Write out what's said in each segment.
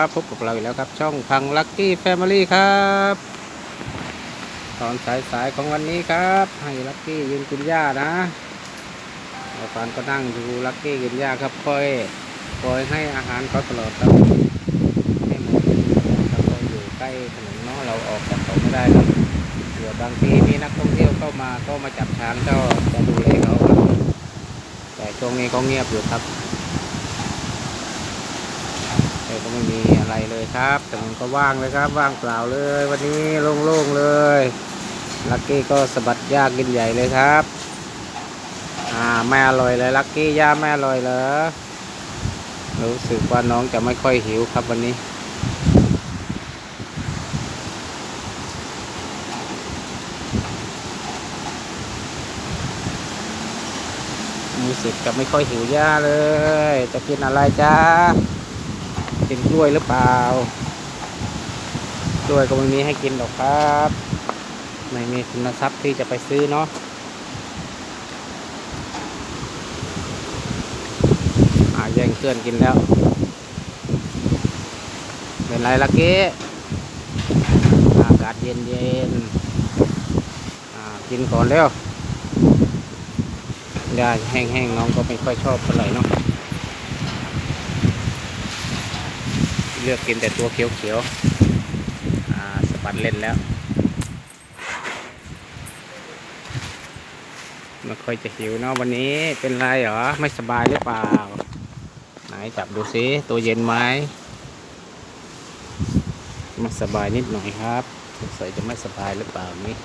ครับพบกับเราอีกแล้วครับ ช่องพังลักกี้แฟมิลี่ครับ ตอนสายๆของวันนี้ครับ ให้ลักกี้ยืนกินหญ้านะเราฟันก็นั่งดูลักกี้กินหญ้าครับคอยคอยให้อาหารเขาตลอดครับให้มดครับเราอยู่ใกล้ถนนเนาะเราออกจากเขาไม่ได้ครับเดี๋ยวบางทีมีนักท่องเที่ยวเข้ามาก็มาจับช้างเจ้าจะดูแลเขาครับแต่ช่วงนี้ก็เงียบอยู่ครับ แต่ก็ไม่มีอะไรเลยครับถนนก็ว่างเลยครับ ว่างเปล่าเลย วันนี้โล่งๆเลยลักกี้ก็สะบัดยากกินใหญ่เลยครับ อ่าไม่อร่อยเลยลักกี้ย่าไม่อร่อยเหรอรู้สึกว่าน้องจะไม่ค่อยหิวครับวันนี้รู้สึกจะไม่ค่อยหิวย่าเลย จะกินอะไรจ้า กินกล้วยหรือเปล่ากล้วยก็ไม่มีให้กินหรอกครับ ไม่มีทุนทรัพย์ที่จะไปซื้อเนาะอาแย่งเพื่อนกินแล้ว เป็นไรลักกี้อากาศเย็นเย็นกินก่อนเร็วได้แห้งๆน้องก็ไม่ค่อยชอบเท่าไหร่เนาะ เลือกกินแต่ตัวเขียวๆอ่าสะบัดเล่นแล้ว ไม่ค่อยจะหิวเนาะวันนี้เป็นไรเหรอ ไม่สบายหรือเปล่า ไหนจับดูสิตัวเย็นไหมไม่สบายนิดหน่อยครับสงสัยจะไม่สบายหรือเปล่านี่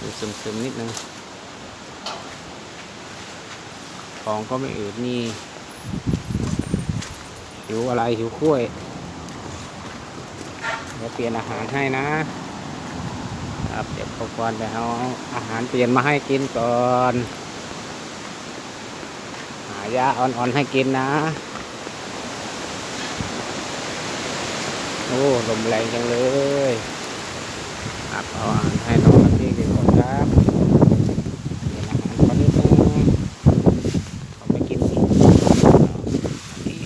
ดูซึมๆนิดนึงท้องก็ไม่อืดนี่หิวอะไรหิวกล้วย ดี๋ยวเปลี่ยนอาหารให้นะครับเดี๋ยวพอก่อนไปเอาอาหารเปลี่ยนมาให้กินก่อน หายาอ่อนๆให้กินนะ โอ้ลมแรงจังเลยครับเอาอาหารให้น้องพี่กินก่อนครับเปลี่ยนอาหารก่อนนิดนึงเขาไปกินอีกนี่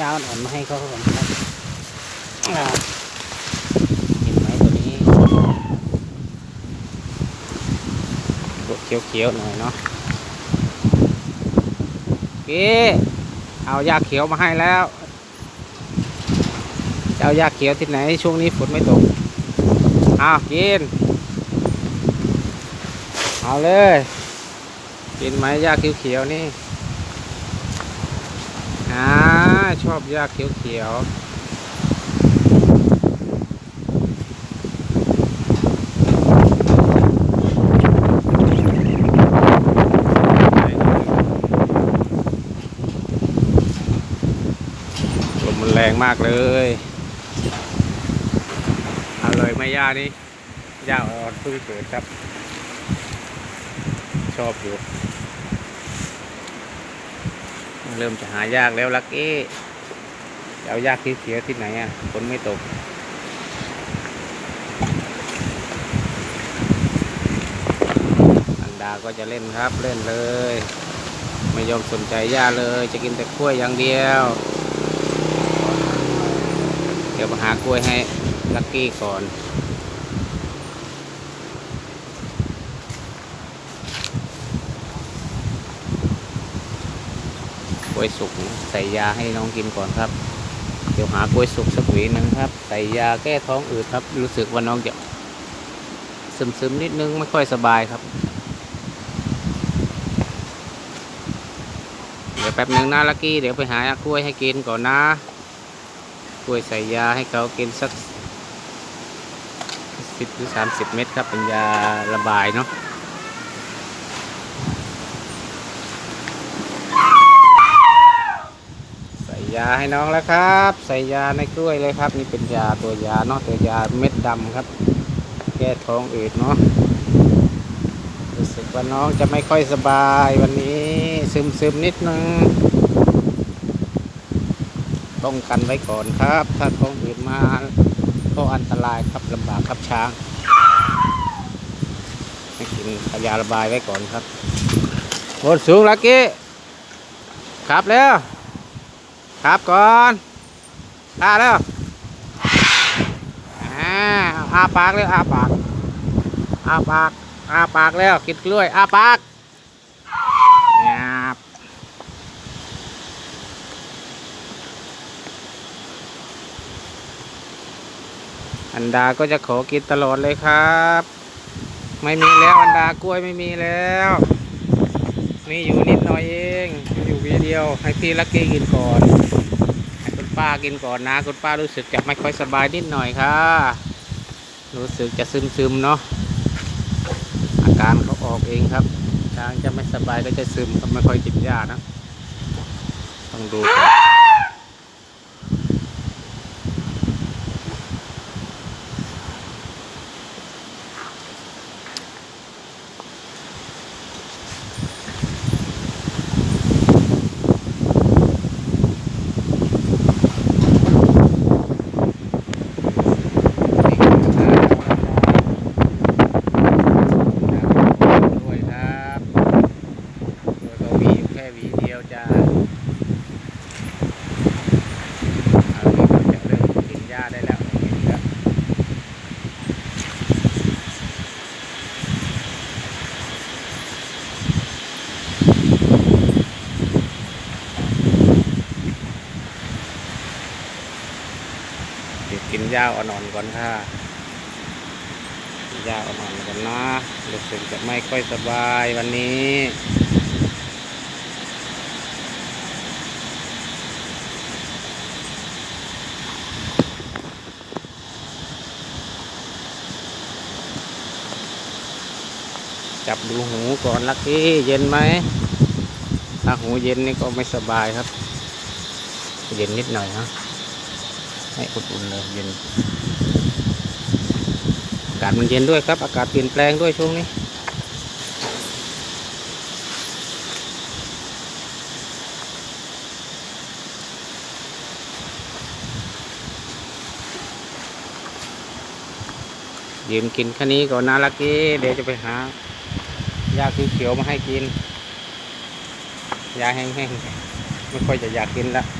ยาอ่อนๆมาให้เขาก่อนครับอ่า เห็นไหมตัวนี้ตัวเขียวๆหน่อยเนาะกี้เอายาเขียวมาให้แล้วจะเอายาเขียวที่ไหนช่วงนี้ฝนไม่ตกอ้าวกิน เอาเลย กินไหมยาเขียวๆนี่อ่าชอบยาเขียวๆ ลมมัน แรงมากเลยอร่อยไหมย่านี่ย่าอ่อนเพิ่งเกิดครับ ชอบอยู่ เริ่มจะหายากแล้วลักเอ้เอายากที่เสียที่ไหนอะฝนไม่ตกอันดาก็จะเล่นครับเล่นเลย ไม่ยอมสนใจย่าเลย จะกินแต่กล้วยอย่างเดียว ดี๋ยวมาหากล้วยให้ลักกี้ก่อนกล้วยสุกใส่ยาให้น้องกินก่อนครับ เดี๋ยวหากล้วยสุกสักหวีหนึงครับ ใส่ยาแก้ท้องอืดครับ รู้สึกว่าน้องจะซึมๆนิดนึงไม่ค่อยสบายครับ เดี๋ยวแป๊บหนึ่งนะลักกี้เดี๋ยวไปหากล้วยให้กินก่อนนะ ล้วยใส่ยาให้เขากินสักสิบหรือสามสิบเม็ดครับ เป็นยาระบายเนาะใส่ยาให้น้องแล้วครับ ใส่ยาในกล้วยเลยครับ นี่เป็นยาตัวยาเนาะตัวยาเม็ดดำครับ แก้ท้องอืดเนาะรู้สึกว่าน้องจะไม่ค่อยสบายวันนี้ซึมซึมๆนิดนึง ป้องกันไว้ก่อนครับ ถ้าท้องอืดมาก็อันตรายครับลำบากครับช้างให้กินยาระบายไว้ก่อนครับบนสูงลักกี้ครับแล้วครับก่อนอาแล้วอาปากเลยอาปากอาปากอาปากแล้วกินกล้วยอาปากงับ อันดาก็จะขอกินตลอดเลยครับ ไม่มีแล้วอันดากล้วยไม่มีแล้วมีอยู่นิดหน่อยเองมีอยู่วีเดียวให้พี่ลักกี้กินก่อนให้คุณป้ากินก่อนนะ คุณป้ารู้สึกจะไม่ค่อยสบายนิดหน่อยค่ะ รู้สึกจะซึมซึมๆเนาะอาการเขาออกเองครับช้างจะไม่สบายก็จะซึมก็ไม่ค่อยกินยานะต้องดูก่อนด้วยครับโดยก็มีอยู่แค่หวีเดียวจ้าเอานี่ก็จะเริ่มกินหญ้าได้แล้วเห็นแล้ว เดี๋ยวนอ่อนๆก่อนค่ะ ยาออกมากันนะรู้สึกจะไม่ค่อยสบายวันนี้จับดูหูก่อนลักกี้เย็นไหมถ้าหูเย็นนี่ก็ไม่สบายครับ เย็นนิดหน่อยนะ ให้อุ่นๆเลยเย็นอากาศมันเย็นด้วยครับ อากาศเปลี่ยนแปลงด้วยช่วงนี้ยืนกินแค่นี้ก่อนนะลักกี้เดี๋ยวจะไปหายาเขียวๆมาให้กินยาแห้งๆไม่ค่อยจะอยากกินละเดี๋ยว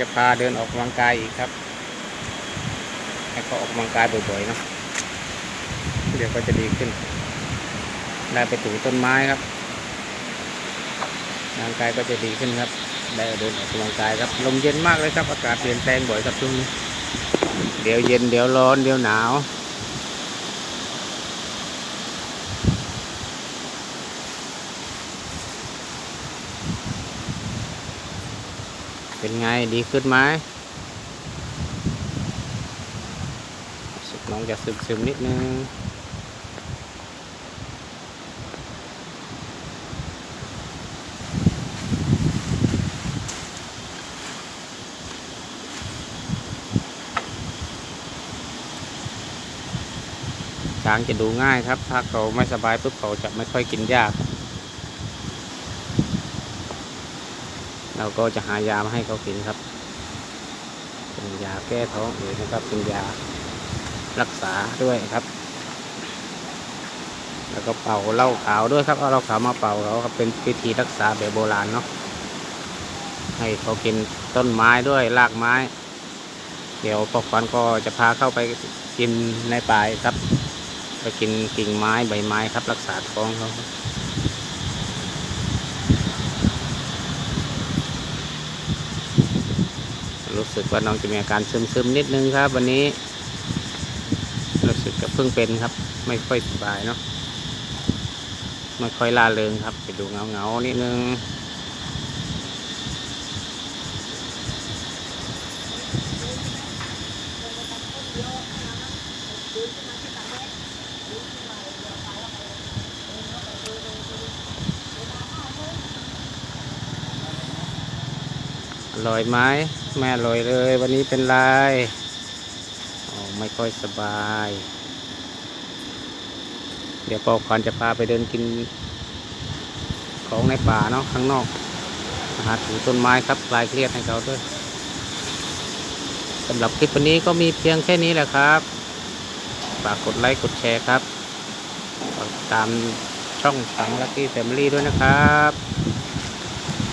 จะพาเดินออกกำลังกายอีกครับให้เขาออกกำลังกายบ่อยๆนะเดี๋ยวก็จะดีขึ้น ได้ไปถูต้นไม้ครับร่างกายก็จะดีขึ้นครับ ได้เดินออกกำลังกายครับ ลมเย็นมากเลยครับ อากาศเปลี่ยนแปลงบ่อยครับช่วงนี้ เดี๋ยวเย็นเดี๋ยวร้อนเดี๋ยวหนาว เป็นไงดีขึ้นไหมน้องจะซึมซึมๆนิดนึงช้างจะดูง่ายครับ ถ้าเขาไม่สบายปุ๊บเขาจะไม่ค่อยกินยาก เราก็จะหายามาให้เขากินครับ เป็นยาแก้ท้องอืดนะครับ เป็นยารักษาด้วยครับ แล้วก็เป่าเหล้าขาวด้วยครับ เอาเหล้าขาวมาเป่าเขาครับเป็นพิธีรักษาแบบโบราณเนาะ ให้เขากินต้นไม้ด้วยรากไม้ เดี๋ยวพอควันก็จะพาเข้าไปกินในป่าครับ ไปกินกิ่งไม้ใบไม้ครับ รักษาท้องเขา รู้สึกว่าน้องจะมีอาการซึมๆนิดนึงครับ วันนี้ รู้สึกกับเพิ่งเป็นครับ ไม่ค่อยสบายเนาะไม่ค่อยลาเริงครับ ไปดูเงาเงาๆนิดนึง อร่อยไหมแม่อร่อยเลย วันนี้เป็นไรอ๋อไม่ค่อยสบาย เดี๋ยวปอควันจะพาไปเดินกิน ของในป่าเนาะข้างนอกหาถือต้นไม้ครับคลายเครียดให้เขาด้วยสำหรับคลิปวันนี้ก็มีเพียงแค่นี้แหละครับฝากกดไลค์กดแชร์ครับฝากตามช่องฝังลักกี้แฟมิลี่ด้วยนะครับ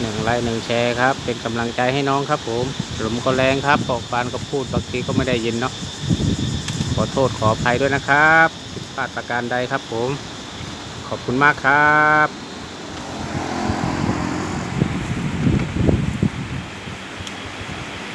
หนึ่งไลค์หนึ่งแชร์ครับ เป็นกำลังใจให้น้องครับผมลมก็แรงครับบอกบานก็พูดบางทีก็ไม่ได้ยินเนาะขอโทษขออภัยด้วยนะครับผิดพลาดประการใดครับผม ขอบคุณมากครับ